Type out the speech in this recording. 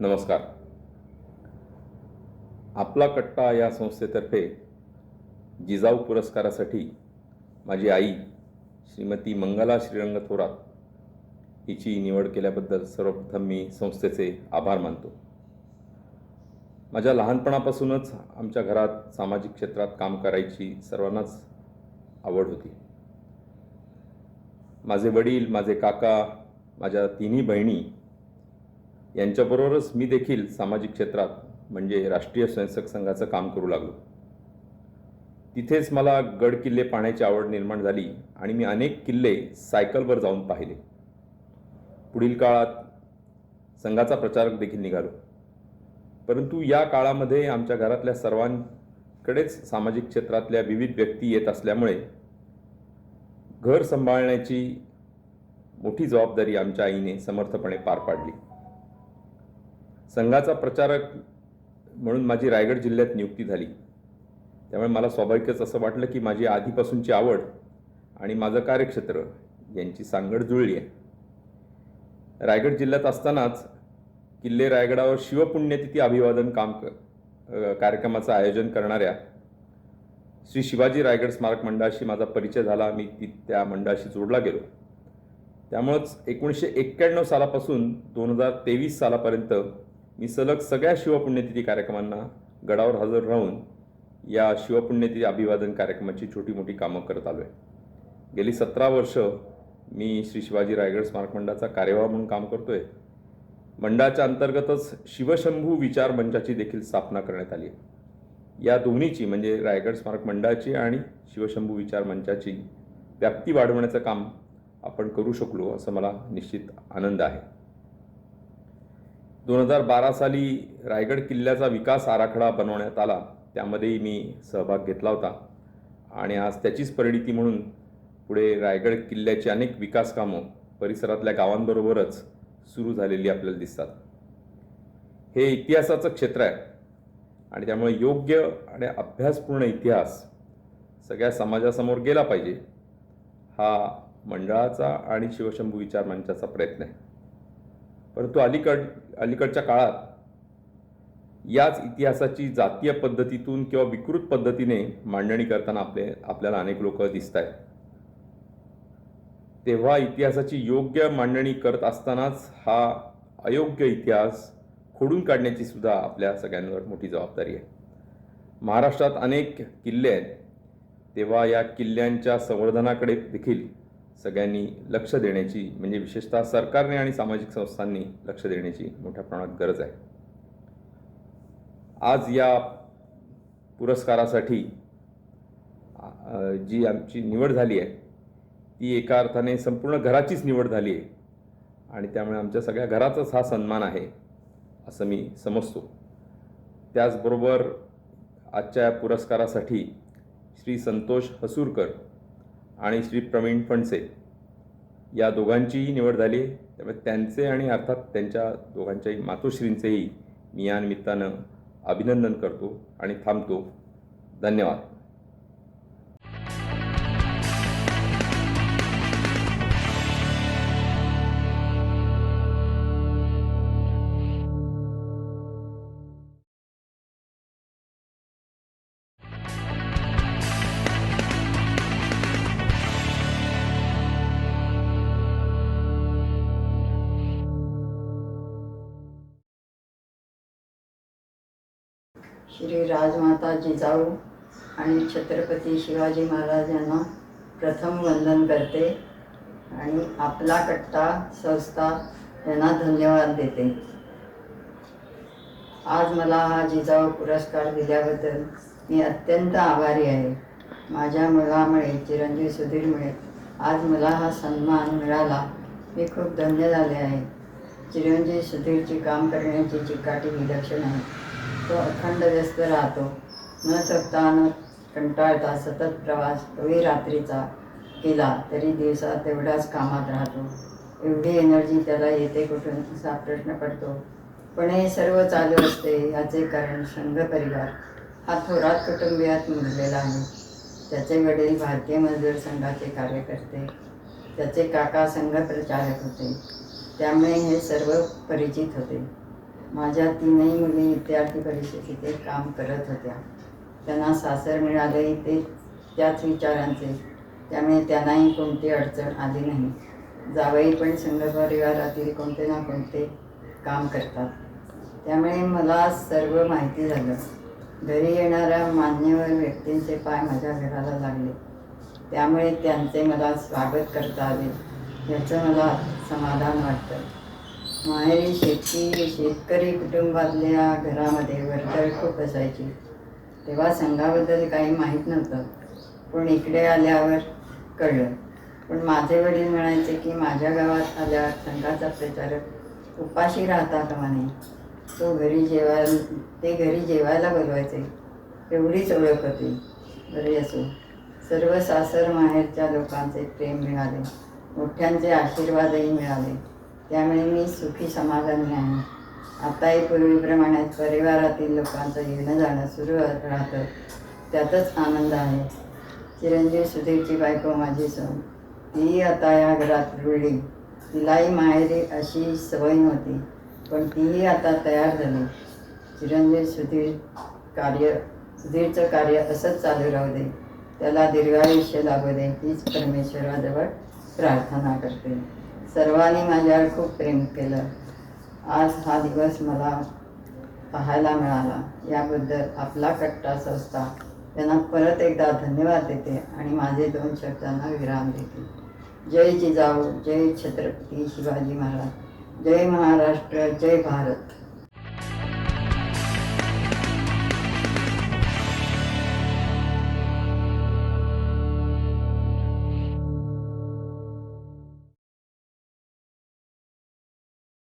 नमस्कार. आपला कट्टा या संस्थेतर्फे जिजाऊ पुरस्कारासाठी माझी आई श्रीमती मंगला श्रीरंग थोरात हिची निवड केल्याबद्दल सर्वप्रथम मी संस्थेचे आभार मानतो. माझ्या लहानपणापासूनच आमच्या घरात सामाजिक क्षेत्रात काम करायची सर्वांनाच आवड होती. माझे वडील माझे काका माझ्या तिन्ही बहिणी यांच्याबरोबरच मी देखील सामाजिक क्षेत्रात म्हणजे राष्ट्रीय स्वयंसेवक संघाचं काम करू लागलो. तिथेच मला गड किल्ले पाहण्याची आवड निर्माण झाली आणि मी अनेक किल्ले सायकलवर जाऊन पाहिले. पुढील काळात संघाचा प्रचारक देखील निघालो. परंतु या काळामध्ये आमच्या घरातल्या सर्वांकडेच सामाजिक क्षेत्रातल्या विविध व्यक्ती येत असल्यामुळे घर सांभाळण्याची मोठी जबाबदारी आमच्या आईने समर्थपणे पार पाडली. संघाचा प्रचारक म्हणून माझी रायगड जिल्ह्यात नियुक्ती झाली. त्यामुळे मला स्वाभाविकच असं वाटलं की माझी आधीपासूनची आवड आणि माझं कार्यक्षेत्र यांची सांगड जुळली आहे. रायगड जिल्ह्यात असतानाच किल्ले रायगडावर शिवपुण्यतिथी अभिवादन काम क कार्यक्रमाचं आयोजन करणाऱ्या श्री शिवाजी रायगड स्मारक मंडळाशी माझा परिचय झाला. मी ती त्या मंडळाशी जोडला गेलो. त्यामुळंच एकोणीसशे एक्क्याण्णव सालापासून दोन हजार तेवीस सालापर्यंत मी सलग सगळ्या शिवपुण्यतिथी कार्यक्रमांना गडावर हजर राहून या शिवपुण्यतिथी अभिवादन कार्यक्रमाची छोटी मोठी कामं करत आलो आहे गेली सतरा वर्ष मी श्री शिवाजी रायगड स्मारक मंडळाचा कार्यवाह म्हणून काम करतो आहे मंडळाच्या अंतर्गतच शिवशंभू विचार मंचाची देखील स्थापना करण्यात आली आहे. या दोन्हीची म्हणजे रायगड स्मारक मंडळाची आणि शिवशंभू विचार मंचाची व्याप्ती वाढवण्याचं काम आपण करू शकलो असं मला निश्चित आनंद आहे. दोन हजार बारा साली रायगड किल्ल्याचा विकास आराखडा बनवण्यात आला. त्यामध्येही मी सहभाग घेतला होता. आणि आज त्याचीच परिणिती म्हणून पुढे रायगड किल्ल्याची अनेक विकास कामं परिसरातल्या गावांबरोबरच सुरू झालेली आपल्याला दिसतात. हे इतिहासाचं क्षेत्र आहे. आणि त्यामुळे योग्य आणि अभ्यासपूर्ण इतिहास सगळ्या समाजासमोर गेला पाहिजे हा मंडळाचा आणि शिवशंभू विचार मंचाचा प्रयत्न आहे. परंतु अलीकड अलीकडच्या काळात याच इतिहासाची जातीय पद्धतीतून किंवा विकृत पद्धतीने मांडणी करताना आपले आपल्याला अनेक लोक दिसत आहेत तेव्हा इतिहासाची योग्य मांडणी करत असतानाच हा अयोग्य इतिहास खोडून काढण्याची सुद्धा आपल्या सगळ्यांवर मोठी जबाबदारी आहे. महाराष्ट्रात अनेक किल्ले आहेत. तेव्हा या किल्ल्यांच्या संवर्धनाकडे देखील सगळ्यांनी लक्ष देण्याची म्हणजे विशेषतः सरकारने आणि सामाजिक संस्थांनी लक्ष देण्याची मोठ्या प्रमाणात गरज आहे. आज या पुरस्कारासाठी जी आमची निवड झाली आहे ती एका अर्थाने संपूर्ण घराचीच निवड झाली आहे. आणि त्यामुळे आमच्या सगळ्या घराचाच हा सन्मान आहे असं मी समजतो. त्याचबरोबर आजच्या या पुरस्कारासाठी श्री संतोष हसूरकर आणि श्री प्रवीण फणसे या दोघांचीही निवड झाली. आहे त्यामुळे त्यांचे आणि अर्थात त्यांच्या दोघांच्याही मातोश्रींचेही मी या निमित्तानं अभिनंदन करतो आणि थांबतो. धन्यवाद. श्री राजमाता जिजाऊ आणि छत्रपती शिवाजी महाराज यांना प्रथम वंदन करते आणि आपला कट्टा संस्था यांना धन्यवाद देते. आज मला हा जिजाऊ पुरस्कार दिल्याबद्दल मी अत्यंत आभारी आहे. माझ्या मुलामुळे चिरंजीव सुधीरमुळे आज मला हा सन्मान मिळाला. मी खूप धन्य झाले आहे. चिरंजीव सुधीरची काम करण्याची चिकाटी विलक्षण आहे तो अखंड व्यस्त राहतो. न थकता न कंटाळता सतत प्रवास तोही रात्रीचा केला तरी दिवसा तेवढाच कामात राहतो. एवढी एनर्जी त्याला येते कुठून असा प्रश्न पडतो. पण हे सर्व चालू असते याचे कारण संघ परिवार. हा थोरात कुटुंबियात मुरलेला आहे. त्याचे वडील भारतीय मजदूर संघाचे कार्यकर्ते. त्याचे काका संघ प्रचारक होते. त्यामुळे हे सर्व परिचित होते. माझ्या तीनही मुली विद्यार्थी परिषदेचे काम करत होत्या. त्यांना सासर मिळालंही ते त्याच विचारांचे. त्यामुळे त्यांनाही कोणती अडचण आली नाही. जावई पण संघ परिवारातील कोणते ना कोणते काम करतात. त्यामुळे मला सर्व माहिती झालं. घरी येणाऱ्या मान्यवर व्यक्तींचे पाय माझ्या घराला लागले. त्यामुळे त्यांचे मला स्वागत करता आले. याचं मला समाधान वाटतं. माहेरी शेती शेतकरी कुटुंबातल्या घरामध्ये वर्दळ खूप असायची. तेव्हा संघाबद्दल काही माहीत नव्हतं. पण इकडे आल्यावर कळलं. पण माझे वडील म्हणायचे की माझ्या गावात आल्यावर संघाचा प्रचारक उपाशी राहता कामा तो घरी जेवायला ते घरी जेवायला बोलवायचे. एवढीच ओळख होती. बरे असो. सर्व सासर माहेरच्या लोकांचे प्रेम मिळाले. मोठ्यांचे आशीर्वादही मिळाले. त्यामुळे मी सुखी समाधानी आहे. आताही पूर्वीप्रमाणे परिवारातील लोकांचं येणं जाणं सुरू राहतं. त्यातच आनंद आहे. चिरंजीव सुधीरची बायको माझी सून. तीही आता या घरात रुळली. तिलाही माहेरी अशी सवय नव्हती पण तीही आता तयार झाली. चिरंजीव सुधीर कार्य सुधीरचं कार्य असंच चालू राहू दे. त्याला दीर्घायुष्य लागू दे. हीच परमेश्वराजवळ प्रार्थना करते. सर्वांनी माझ्यावर खूप प्रेम केलं. आज हा दिवस मला पाहायला मिळाला. याबद्दल आपला कट्टा संस्था त्यांना परत एकदा धन्यवाद देते आणि माझे दोन शब्दांना विराम देते. जय जिजाऊ जय छत्रपती शिवाजी महाराज. जय महाराष्ट्र जय भारत.